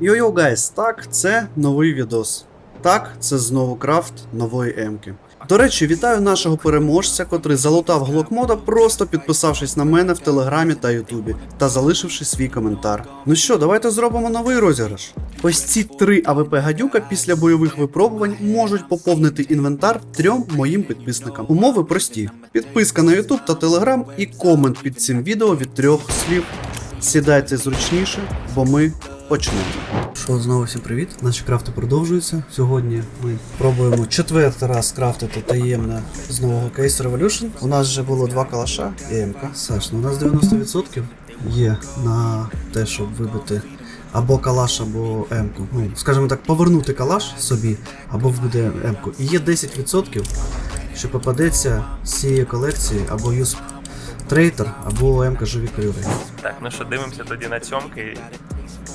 Йо-йо, гайс, так, це новий відос. Так, це знову крафт нової емки. До речі, вітаю нашого переможця, котрий залутав глокмода, просто підписавшись на мене в телеграмі та ютубі та залишивши свій коментар. Ну що, давайте зробимо новий розіграш. Ось ці три АВП гадюка після бойових випробувань можуть поповнити інвентар трьом моїм підписникам. Умови прості: підписка на ютуб та телеграм і комент під цим відео від трьох слів. Сідайте зручніше, бо ми почнемо. Що знову всім привіт. Наші крафти продовжуються. Сьогодні ми пробуємо четвертий раз крафтити таємне з нового Case Revolution. У нас вже було два калаша і МК. Саш, ну у нас 90% є на те, щоб вибити або калаш, або М-ку. Ну, скажімо так, повернути калаш собі, або вбити М-ку. І є 10%, що попадеться з цієї колекції або Юсп Трейтер, або М-ка Живі Кольори. Так, ну що, дивимося тоді на цьомки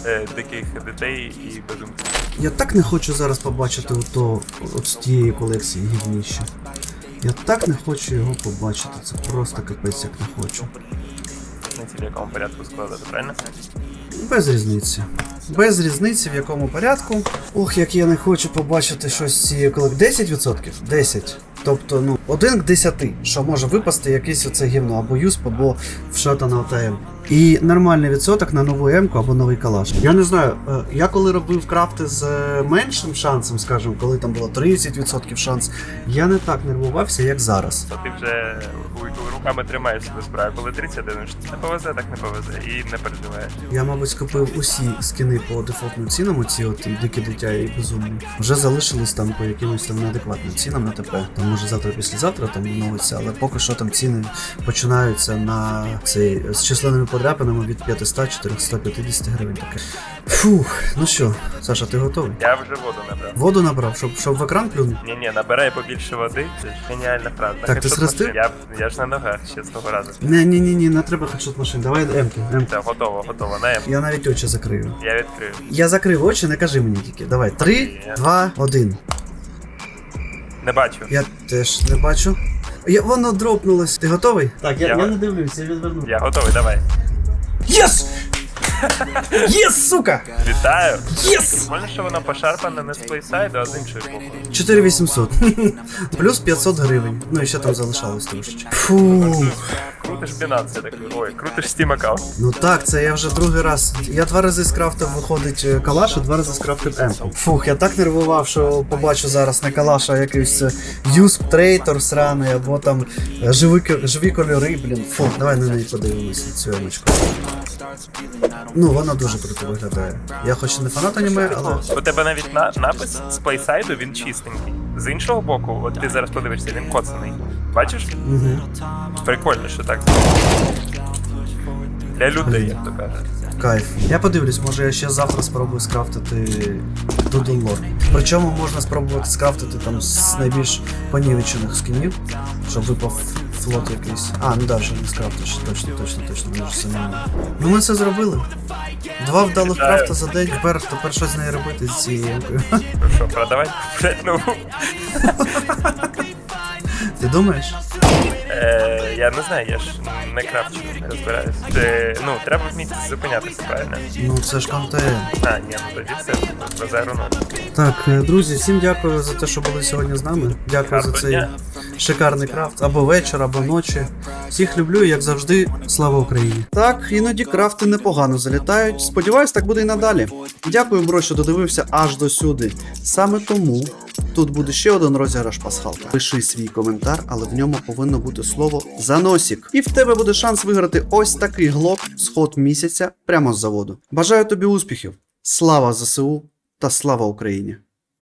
е, диких дітей і безумців. Я так не хочу зараз побачити ото, от з тієї колекції гівніще. Я так не хочу його побачити. Це просто капець як не хочу. На цілі якому порядку складати, правильно? Без різниці. Без різниці в якому порядку. Ох, як я не хочу побачити щось з цієї колекції. 10%? 10. Тобто, ну, 1 к 10, що може випасти якесь оце гівно, або юсп, або вшата на ОТМ. І нормальний відсоток на нову М або новий калаш. Я не знаю, е, я коли робив крафти з е, меншим шансом, скажімо, коли там було 30% шанс, я не так нервувався, як зараз. То ти вже руками тримаєш себе справи, коли 30 дивишся, не повезе, так не повезе, і не переживаєш. Я, мабуть, скупив усі скини по дефолтним цінам, оці от і дикі дитя і безумні. Вже залишились там по якимось там неадекватним цінам на ТП. Там може завтра післязавтра там відновиться, але поки що там ціни починаються на цей з численними подряпинами від 500-450 гривень таке. Фух, ну що, Саша, ти готовий? Я вже воду набрав. Воду набрав, щоб, щоб в екран плюнув? Ні, ні, набирай побільше води, це ж геніальна фраза. Так, ти машин. Я, я ж на ногах ще з того разу. Не, ні, ні, ні, не треба хедшот машин. Давай М-ки, М-ки. Все, готово, готово. На М. Я навіть очі закрию. Я відкрию. Я закрив очі, не кажи мені тільки. Давай, три, два, один. Не бачу. Я теж не бачу. Я, воно дропнулось. Ти готовий? Так, я- я не дивлюся, я відверну. Я готовий, давай. Єс! Єс, сука! Вітаю! Єс! Прикольно, що воно пошарпане не з плейсайду, а з іншої боку. 4800. Плюс 500 гривень. Ну і ще там залишалось трошечки. Фу. Крутиш Binance, такий. Ой, крутиш Steam аккаунт. Ну так, це я вже другий раз. Я два рази скрафтив, виходить е, калаш, а два рази скрафтив М. Фух, я так нервував, що побачу зараз не калаш, а якийсь е, Юсп Трейтор сраний, або там е, живі, ко- живі кольори, блін. Фух, давай на неї подивимося цю емочку. Ну, вона дуже круто виглядає. Я хоч і не фанат аніме, але. У тебе навіть на, напис з плейсайду він чистенький. З іншого боку, от ти зараз подивишся, він коцаний. Бачиш? Угу. Прикольно, що так. Для людей, як то кажуть. Кайф. Я подивлюсь, може я ще завтра спробую скрафтити Lore. Причому можна спробувати скрафтити там з найбільш понівечених скінів, щоб випав флот якийсь. А, ну да, вже не скрафтиш. Точно, точно, точно, може самому. Ну ми це зробили. Два вдалих Вітаю. крафта за день. Тепер, тепер що з нею робити з цією? Ну що, продавай блять нову. Ти думаєш? Е, я не знаю, я ж не крафчу, не розбираюсь. Ти, ну, треба вміти зупинятися, правильно? Ну це ж контент. А, ні, ну тоді все, базару ноль. Так, е, друзі, всім дякую за те, що були сьогодні з нами. Дякую за Гарного цей дня. Шикарний крафт. Або вечір, або ночі. Всіх люблю, як завжди, слава Україні. Так, іноді крафти непогано залітають. Сподіваюсь, так буде і надалі. Дякую, бро, що додивився аж до сюди. Саме тому тут буде ще один розіграш пасхалка. Пиши свій коментар, але в ньому повинно бути слово заносік. І в тебе буде шанс виграти ось такий глок сход місяця прямо з заводу. Бажаю тобі успіхів! Слава ЗСУ та слава Україні!